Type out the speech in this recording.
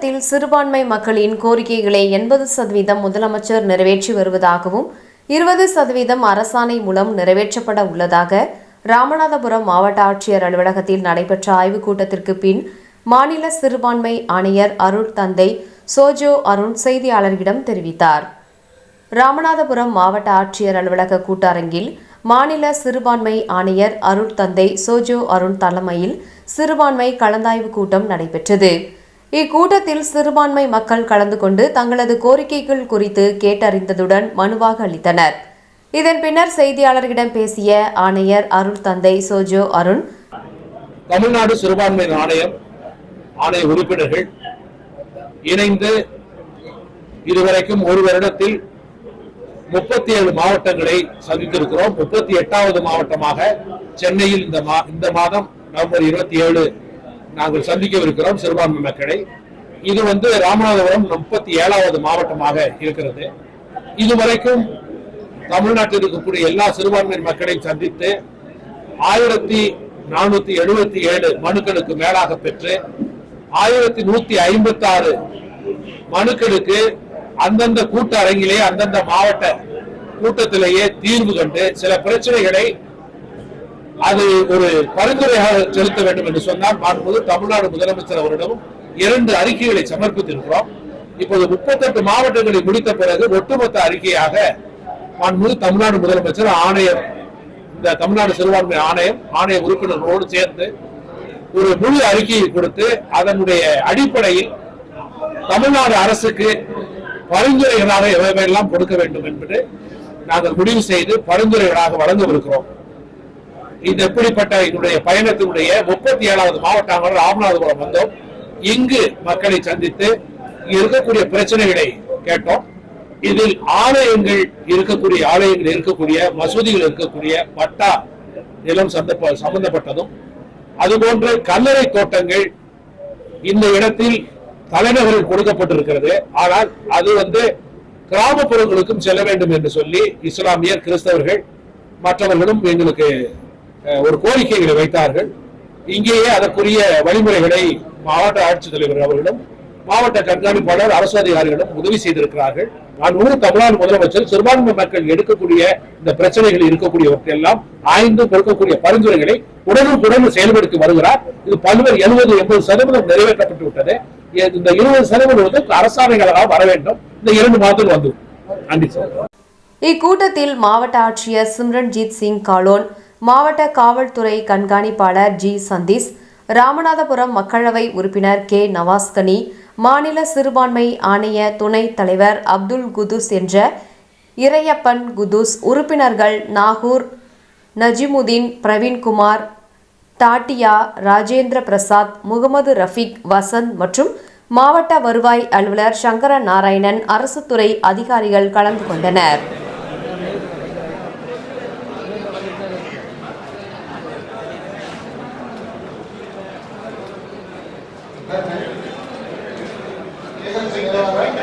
தமிழகத்தில் சிறுபான்மை மக்களின் கோரிக்கைகளை எண்பது சதவீதம் முதலமைச்சர் நிறைவேற்றி வருவதாகவும் இருபது சதவீதம் அரசாணை மூலம் நிறைவேற்றப்பட உள்ளதாக ராமநாதபுரம் மாவட்ட ஆட்சியர் அலுவலகத்தில் நடைபெற்ற ஆய்வுக் கூட்டத்திற்கு பின் மாநில சிறுபான்மை ஆணையர் அருள் தந்தை சோஜோ அருண் செய்தியாளர்களிடம் தெரிவித்தார். ராமநாதபுரம் மாவட்ட ஆட்சியர் அலுவலக கூட்டரங்கில் மாநில சிறுபான்மை ஆணையர் அருள் தந்தை சோஜோ அருண் தலைமையில் சிறுபான்மை கலந்தாய்வு கூட்டம் நடைபெற்றது. இக்கூட்டத்தில் சிறுபான்மை மக்கள் கலந்து கொண்டு தங்களது கோரிக்கைகள் குறித்து கேட்டறிந்ததுடன் மனுவாக அளித்தனர். இதன் பின்னர் செய்தியாளர்களிடம் பேசிய ஆணையர் அருள் தந்தை சோஜோ அருண் தமிழ்நாடு சிறுபான்மை ஆணையம் ஆணைய உறுப்பினர்கள் இணைந்து இதுவரைக்கும் ஒரு வருடத்தில் முப்பத்தி ஏழு மாவட்டங்களை சந்தித்திருக்கிறோம். முப்பத்தி எட்டாவது மாவட்டமாக சென்னையில் இந்த மா இந்த மாதம் நவம்பர் இருபத்தி ஏழு நாங்கள் சந்திக்கவிருக்கிறோம் சிறுபான்மை மக்களை. இது வந்து ராமநாதபுரம் முப்பத்தி ஏழாவது மாவட்டமாக இருக்கிறது. இதுவரைக்கும் தமிழ்நாட்டில் இருக்கக்கூடிய எல்லா சிறுபான்மை மக்களையும் சந்தித்து ஆயிரத்தி நானூத்தி எழுபத்தி ஏழு மனுக்களுக்கு மேலாக பெற்று ஆயிரத்தி நூத்தி ஐம்பத்தி ஆறு மனுக்களுக்கு அந்தந்த கூட்ட அரங்கிலே அந்தந்த மாவட்ட கூட்டத்திலேயே தீர்வு கண்டு சில பிரச்சனைகளை அது ஒரு பரிந்துரையாக செலுத்த வேண்டும் என்று சொன்னால் மாண்புமிகு தமிழ்நாடு முதலமைச்சர் அவரிடமும் இரண்டு அறிக்கைகளை சமர்ப்பித்திருக்கிறோம். இப்போது முப்பத்தெட்டு மாவட்டங்களை முடித்த பிறகு ஒட்டுமொத்த அறிக்கையாக மாண்புமிகு தமிழ்நாடு முதலமைச்சர் ஆணையம் இந்த தமிழ்நாடு சிறுபான்மை ஆணையம் ஆணைய உறுப்பினர்களோடு சேர்ந்து ஒரு முழு அறிக்கையை கொடுத்து அதனுடைய அடிப்படையில் தமிழ்நாடு அரசுக்கு பரிந்துரைகளாக எவையெல்லாம் கொடுக்க வேண்டும் என்பது நாங்கள் முடிவு செய்து பரிந்துரைகளாக வழங்கவிருக்கிறோம் இது எப்படிப்பட்ட என்னுடைய பயணத்தினுடைய முப்பத்தி ஏழாவது மாவட்டமாக ராமநாதபுரம் வந்தோம். இங்கு மக்களை சந்தித்து இருக்கக்கூடிய பிரச்சனைகளை கேட்டோம். இதில் ஆலயங்கள் இருக்கக்கூடிய ஆலயங்கள் இருக்கக்கூடிய மசூதிகள் இருக்கக்கூடிய பட்டா நிலம் சந்த- சம்பந்தப்பட்டதும். அதுபோன்று கல்லறை தோட்டங்கள் இந்த இடத்தில் தலைநகரில் கொடுக்கப்பட்டிருக்கிறது. ஆனால் அது வந்து கிராமப்புறங்களுக்கும் செல்ல வேண்டும் என்று சொல்லி இஸ்லாமியர் கிறிஸ்தவர்கள் மற்றவர்களும் எங்களுக்கு ஒரு கோரிக்கைகளை வைத்தார்கள். இங்கேயே அதற்குரிய வழிமுறைகளை மாவட்ட ஆட்சித்தலைவர் அவர்களும் மாவட்ட கண்காணிப்பாளர் அரசு அதிகாரிகளும் உதவி செய்திருக்கிறார்கள். நான் ஊர் தமிழ்நாடு முதலமைச்சர் சிறுபான்மை மக்கள் எடுக்கக்கூடிய இந்த பிரச்சனைகள் இருக்கக்கூடியவற்றை எல்லாம் ஆய்ந்து கொடுக்கக்கூடிய பரிந்துரைகளை உடனுக்குடன் செயல்படுத்தி வருகிறார். இது பல்வேறு எழுபது எண்பது சதவீதம் நிறைவேற்றப்பட்டு விட்டது. இந்த இருபது சதவீதம் வந்து அரசாணைகளாக வர வேண்டும். இந்த இரண்டு மாதத்தில் வந்து நன்றி சார். இக்கூட்டத்தில் மாவட்ட ஆட்சியர் சிம்ரன்ஜித் சிங் காலோன் மாவட்ட காவல்துறை கண்காணிப்பாளர் ஜி. சந்தீஷ் ராமநாதபுரம் மக்களவை உறுப்பினர் கே. நவாஸ்கனி மாநில சிறுபான்மை ஆணைய துணைத் தலைவர் அப்துல் குதுஸ் என்ற இறையப்பன் குதுஸ் உறுப்பினர்கள் நாகூர் நஜிமுதீன் பிரவீன்குமார் தாட்டியா ராஜேந்திர பிரசாத் முகமது ரஃபீக் வசந்த் மற்றும் மாவட்ட வருவாய் அலுவலர் சங்கர நாராயணன் அரசு துறை அதிகாரிகள் கலந்து கொண்டனர். மாவட்ட